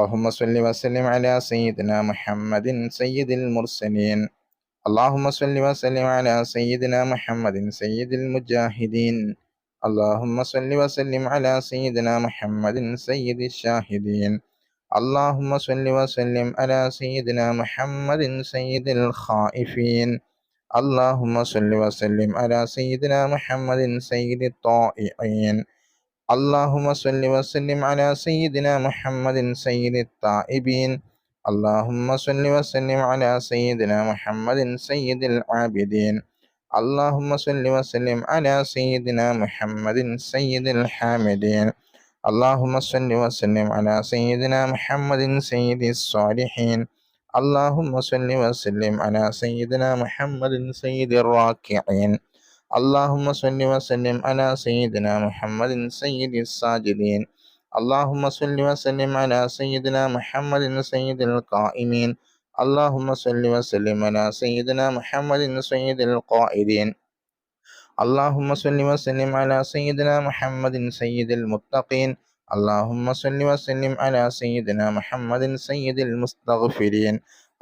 اللهم صل وسلم على سيدنا محمد سيد المرسلين. اللهم صل وسلم على سيدنا محمد سيد المجاهدين. اللهم صل وسلم على سيدنا محمد سيد الشاهدين. اللهم صل وسلم على سيدنا محمد سيد الخائفين. اللهم صل وسلم على سيدنا محمد سيد الطائعين. اللهم صل وسلم على سيدنا محمد سيد التائبين اللهم صل وسلم على سيدنا محمد سيد العابدين اللهم صل وسلم على سيدنا محمد سيد الحامدين اللهم صل وسلم على سيدنا محمد سيد الصالحين اللهم صل وسلم على سيدنا محمد سيد الراكعين اللهم صل وسلم على سيدنا محمد سيد الساجدين اللهم صل وسلم على سيدنا محمد سيد القائمين اللهم صل وسلم على سيدنا محمد سيد القائدين اللهم صل وسلم على سيدنا محمد سيد المتقين اللهم صل وسلم على سيدنا محمد سيد المستغفرين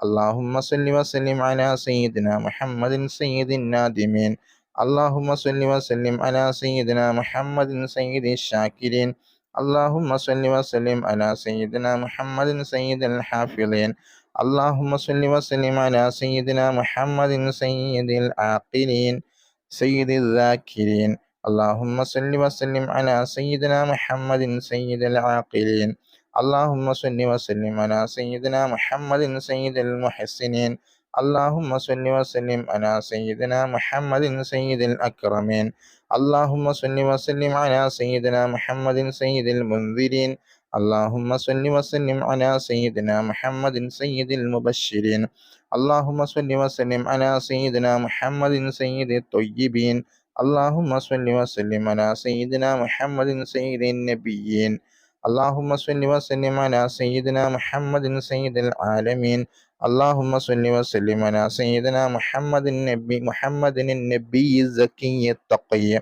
اللهم صل وسلم على سيدنا محمد سيد النادمين اللهم صل وسلم على سيدنا محمد سيد الشاكرين. اللهم صل وسلم على سيدنا محمد سيد الحافظين اللهم صل وسلم على سيدنا محمد سيد العاقلين سيد الذاكرين. اللهم صل وسلم على سيدنا محمد سيد العاقلين. اللهم صل وسلم على سيدنا محمد سيد المحسنين. اللهم صل وسلم على سيدنا محمد سيد الأكرمين اللهم صل وسلم على سيدنا محمد سيد المنذرين اللهم صل وسلم على سيدنا محمد سيد المبشرين اللهم صل وسلم على سيدنا محمد سيد الطيبين اللهم صل وسلم على سيدنا محمد سيد النبيين اللهم صل وسلم على سيدنا محمد سيد العالمين اللهم صل وسلم على سيدنا محمد النبي محمد النبي الزكي التقي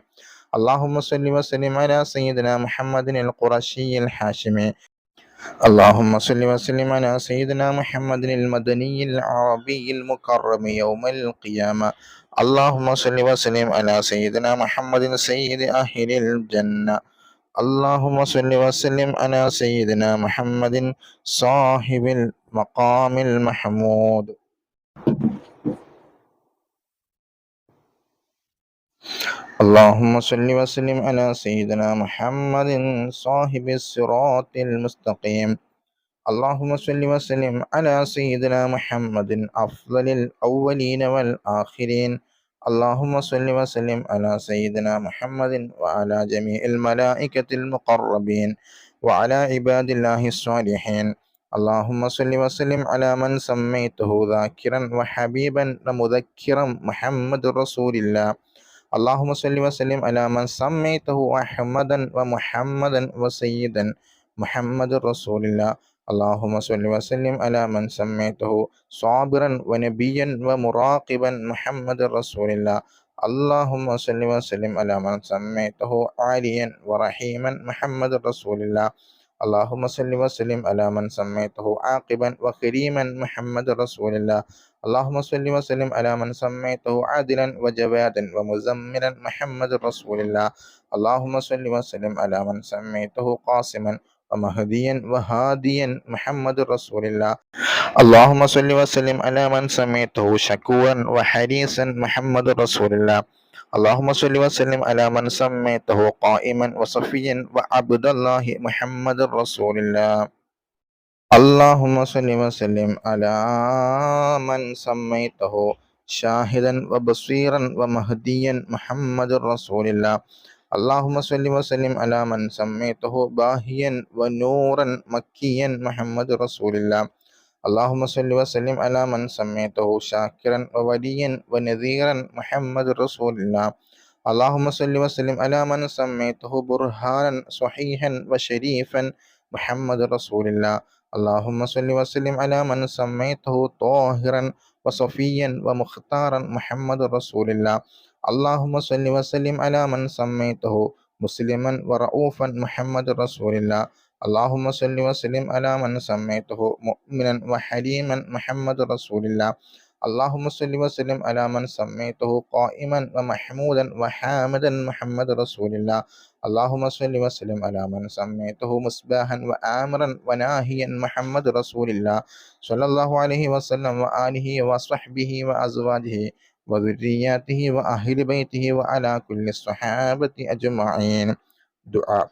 اللهم صل وسلم على سيدنا محمد القرشي الحاشمي اللهم صل وسلم على سيدنا محمد المدني العربي المكرم يوم القيامة اللهم صل وسلم على سيدنا محمد سيد أهل الجنة اللهم صل وسلم على سيدنا محمد صاحب المقام المحمود اللهم صل وسلم على سيدنا محمد صاحب الصراط المستقيم اللهم صل وسلم على سيدنا محمد أفضل الأولين والآخرين اللهم صل وسلم على سيدنا محمد وعلى جميع الملائكة المقربين وعلى عباد الله الصالحين. اللهم صل وسلم على من سميته ذاكرا وحبيبا ومذكرا محمد رسول الله. اللهم صل وسلم على من سميته أحمدا ومحمدا وسيدا محمد رسول الله. اللهم صل وسلم على من سميته صابرا ونبيا ومراقبا محمد رسول الله. اللهم صل وسلم على من سميته عاليا ورحيما محمد رسول الله. اللهم صل وسلم على من سميته عاقبا وكريما محمد رسول الله. اللهم صل وسلم على من سميته عادلا وجوادا ومزملا محمد رسول الله. اللهم صل وسلم على من سميته قاسما ومهديا وهاديا محمد رسول الله اللهم صل وسلم على من سميته شكورا وحريصا محمد رسول الله اللهم صل وسلم على من سميته قائما وصفيا وعبد الله محمد رسول الله اللهم صل وسلم على من سميته شاهدا وبصيرا ومهديا محمد رسول الله اللهم صل وسلم على من سميته باهيا ونورا مكيا محمد رسول الله. اللهم صل وسلم على من سميته شاكرا ووليا ونذيرا محمد رسول الله. اللهم صل وسلم على من سميته برهانا صحيحا وشريفا محمد رسول الله. اللهم صل وسلم على من سميته طاهرا وصفيا ومختارا محمد رسول الله. اللهم صل وسلم على من سميته مسلما ورؤوفا محمد رسول الله. اللهم صل وسلم على من سميته مؤمنا وحليما محمد رسول الله. اللهم صل وسلم على من سميته قائما ومحمودا وحامدا محمد رسول الله. اللهم صل وسلم على من سميته مصباحا وآمرا وناهيا محمد رسول الله. صلى الله عليه وسلم وآله وصحبه وأزواجه. وذرياته وأهل بيته وعلى كل الصحابة أجمعين. دعاء.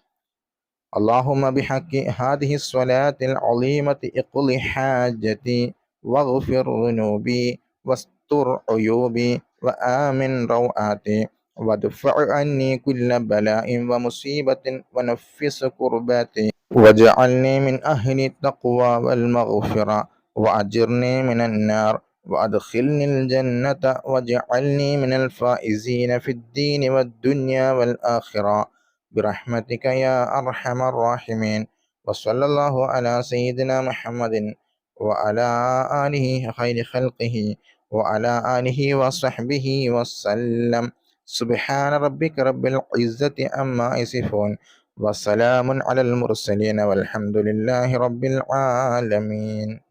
اللهم بحق هذه الصلاة العظيمة اقض حاجتي واغفر ذنوبي واستر عيوبي وآمن روعاتي وادفع عني كل بلاء ومصيبة ونفس كرباتي واجعلني من أهل التقوى والمغفرة وأجرني من النار وأدخلني الجنة واجعلني من الفائزين في الدين والدنيا والآخرة. برحمتك يا أرحم الراحمين. وصلى الله على سيدنا محمد وعلى آله خير خلقه وعلى آله وصحبه وسلم. سبحان ربك رب العزة أما يصفون. وسلام على المرسلين والحمد لله رب العالمين.